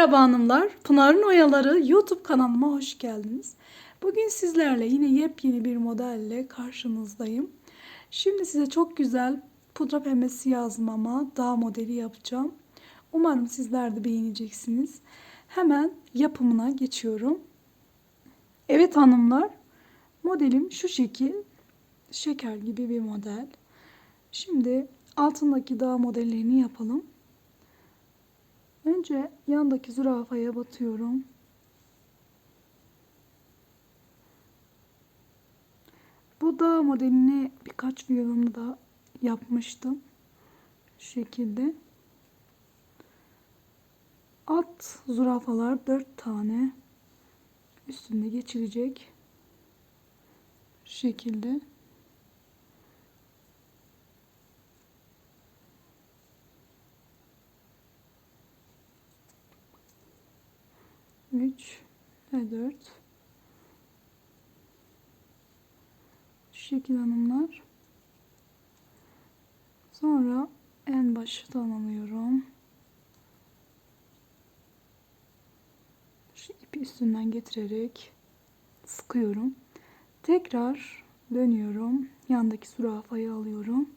Merhaba hanımlar, Pınar'ın Oyaları YouTube kanalıma hoş geldiniz. Bugün sizlerle yine yepyeni bir modelle karşınızdayım. Şimdi size çok güzel pudra pembesi yazmama dağ modeli yapacağım. Umarım sizler de beğeneceksiniz. Hemen yapımına geçiyorum. Evet hanımlar, modelim şu şekil, şeker gibi bir model. Şimdi altındaki dağ modellerini yapalım. Önce yandaki zürafaya batıyorum. Bu dağ modelini birkaç videomda da yapmıştım. Şu şekilde. Alt zürafalar 4 tane üstünde geçirecek. Şu şekilde. Üç ve dört. Şu şekil hanımlar. Sonra en baştan alıyorum. Şu ipi üstünden getirerek sıkıyorum. Tekrar dönüyorum. Yandaki zürafayı alıyorum.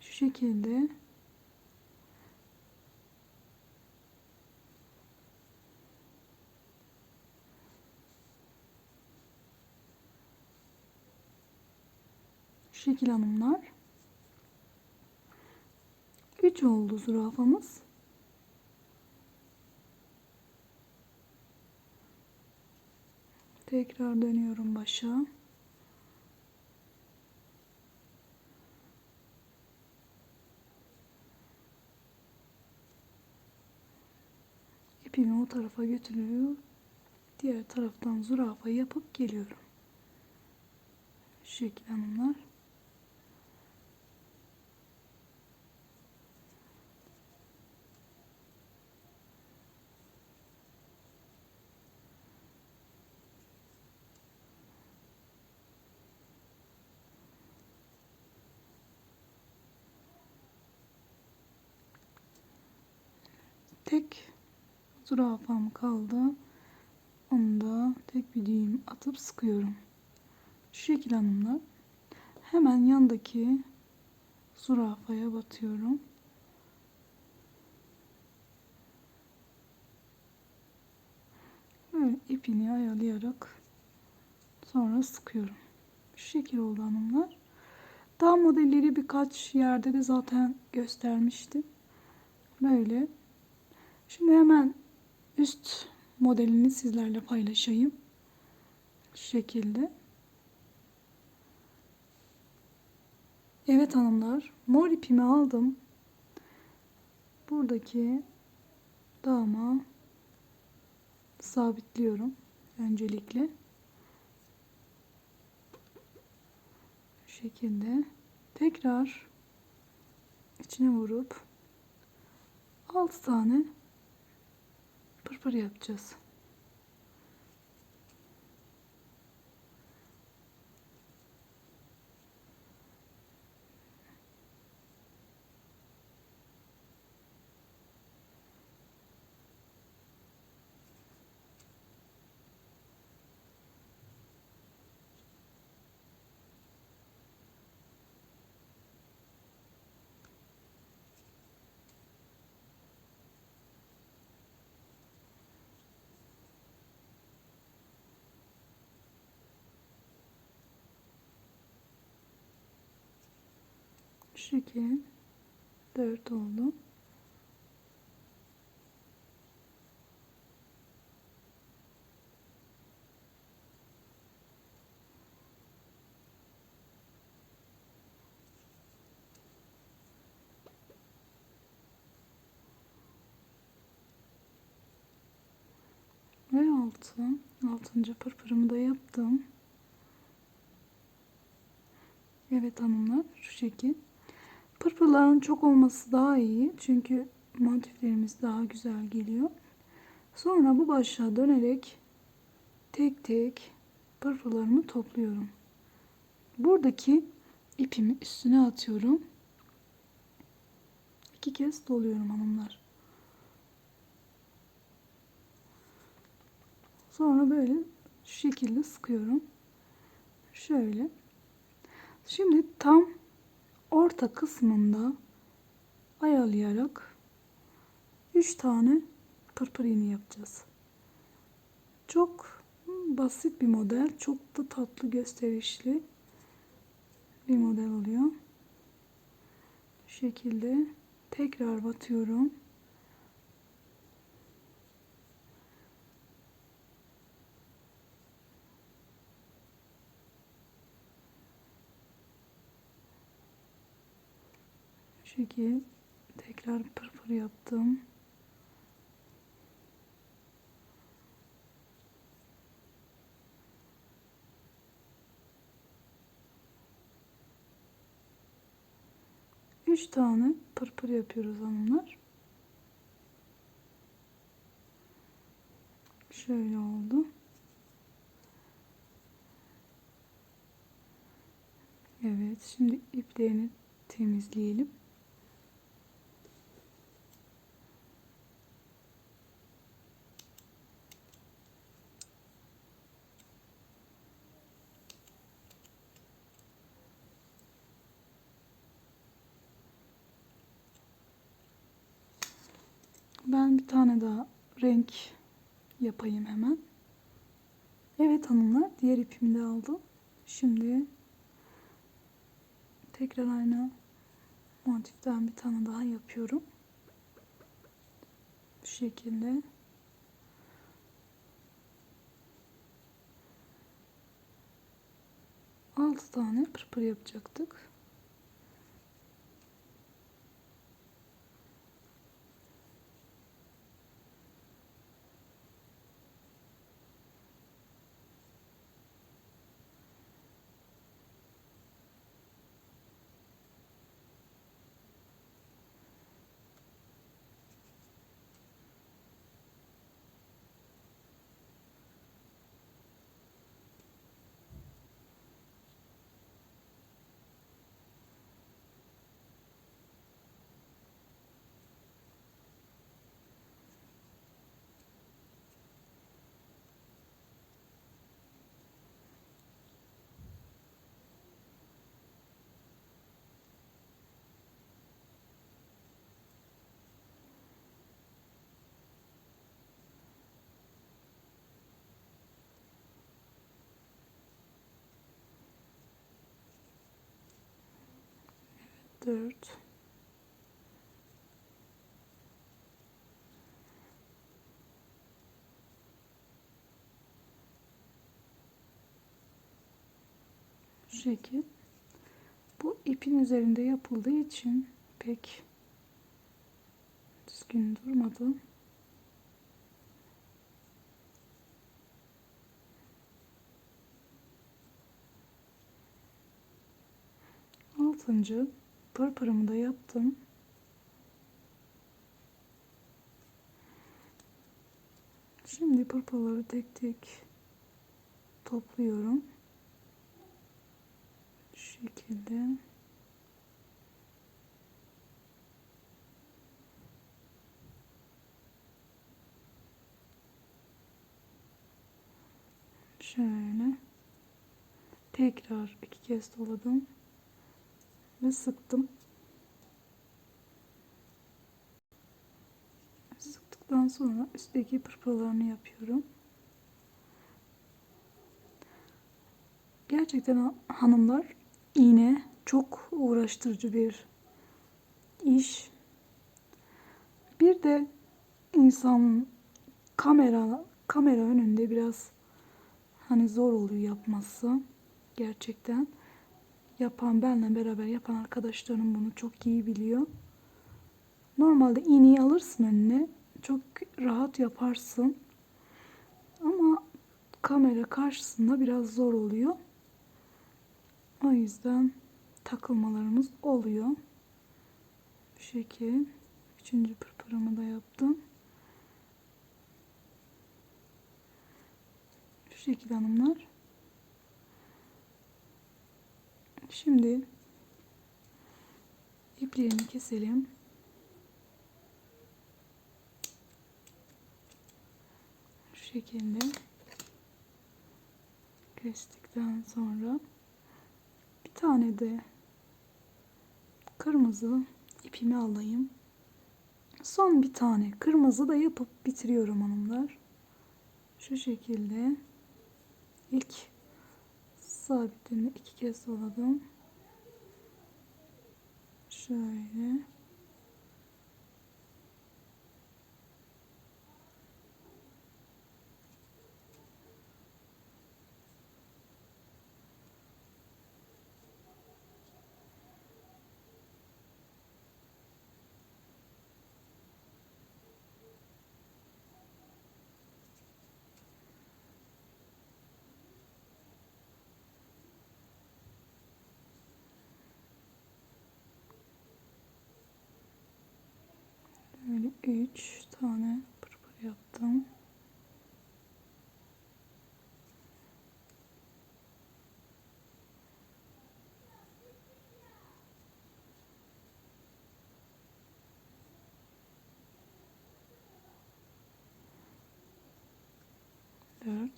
Şu şekilde şekil hanımlar. 3 oldu zürafamız. Tekrar dönüyorum başa. İpimi o tarafa götürüyor. Diğer taraftan zürafa yapıp geliyorum. Şu şekil hanımlar. tek zürafam kaldı. Onu da tek bir düğüm atıp sıkıyorum. Şu şekil hanımlar. Hemen yandaki zürafaya batıyorum. Böyle ipini ayarlayarak sonra sıkıyorum. Şu şekil oldu hanımlar. Daha modelleri birkaç yerde de zaten göstermiştim. Böyle Şimdi hemen üst modelini sizlerle paylaşayım. Şu şekilde. Evet hanımlar, mor ipimi aldım. Buradaki dağıma sabitliyorum öncelikle. Şu şekilde. Tekrar içine vurup 6 tane pırpır yapacağız. Şu şekil 4 oldu. Ve altı. Altıncı pırpırımı da yaptım. Evet hanımlar şu şekil. Pırpırların çok olması daha iyi. Çünkü motiflerimiz daha güzel geliyor. Sonra bu başlığa dönerek tek tek pırpırlarımı topluyorum. Buradaki ipimi üstüne atıyorum. İki kez doluyorum hanımlar. Sonra böyle şu şekilde sıkıyorum. Şöyle. Şimdi tam orta kısmında ayarlayarak 3 tane pırpır iğne yapacağız. Çok basit bir model. Çok da tatlı gösterişli bir model oluyor. Bu şekilde tekrar batıyorum. Şekilde tekrar pırpır yaptım. Üç tane pırpır yapıyoruz hanımlar. Şöyle oldu. Evet, şimdi iplerini temizleyelim. Ben bir tane daha renk yapayım hemen. Evet hanımlar, diğer ipimi de aldım. Şimdi tekrar aynı motiften bir tane daha yapıyorum. Bu şekilde. Altı tane pırpır yapacaktık. Dört. Şu şekil. Bu ipin üzerinde yapıldığı için pek düzgün durmadı. Altıncı pırpırımı da yaptım. Şimdi pırpırları tek tek topluyorum. Şu şekilde. Şöyle. Tekrar iki kez doladım. Ve sıktım. Sıktıktan sonra üstteki pırpırlarını yapıyorum. Gerçekten hanımlar iğne çok uğraştırıcı bir iş. Bir de insan kamera kamera önünde biraz hani zor oluyor yapması gerçekten. Yapan benle beraber yapan arkadaşlarım bunu çok iyi biliyor. Normalde iğneyi alırsın önüne çok rahat yaparsın. Ama kamera karşısında biraz zor oluyor. O yüzden takılmalarımız oluyor. Bu şekil. Üçüncü pırpırımı da yaptım. Şu şekil hanımlar. Şimdi iplerini keselim. Şu şekilde. kestikten sonra bir tane de kırmızı ipimi alayım. Son bir tane kırmızı da yapıp bitiriyorum hanımlar. Şu şekilde ilk sabitini iki kez doladım. Şöyle. Böyle üç tane pırpır yaptım. Dört.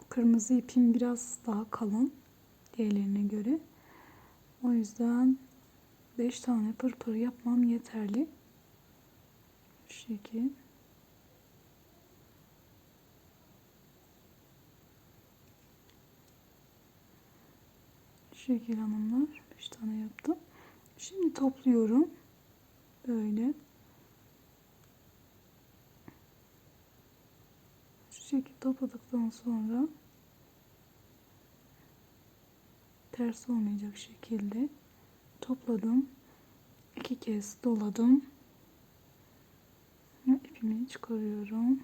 Bu kırmızı ipim biraz daha kalın diğerlerine göre. O yüzden 5 tane pırpır yapmam yeterli. Şu şekil. Şu şekil hanımlar. 5 tane yaptım. Şimdi topluyorum. Böyle. Şu şekil topladıktan sonra ters olmayacak şekilde topladım. iki kez doladım. İpimi çıkarıyorum.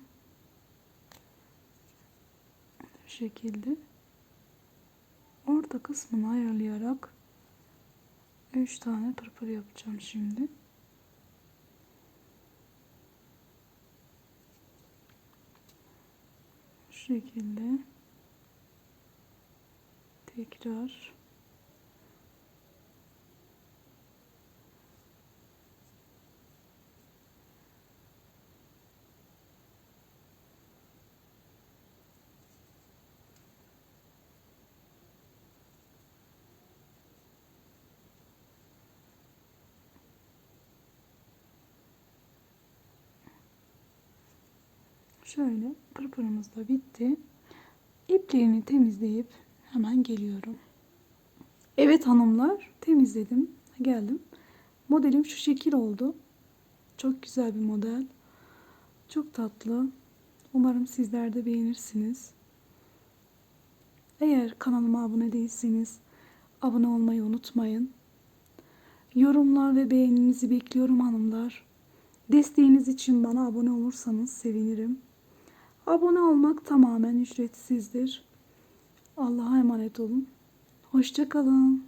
Bu şekilde orta kısmını ayarlayarak 3 tane pırpır yapacağım şimdi. Şu şekilde tekrar Şöyle pırpırımız da bitti. İplerini temizleyip hemen geliyorum. Evet hanımlar temizledim. Geldim. Modelim şu şekil oldu. Çok güzel bir model. Çok tatlı. Umarım sizler de beğenirsiniz. Eğer kanalıma abone değilseniz abone olmayı unutmayın. Yorumlar ve beğeninizi bekliyorum hanımlar. Desteğiniz için bana abone olursanız sevinirim. Abone olmak tamamen ücretsizdir. Allah'a emanet olun. Hoşçakalın.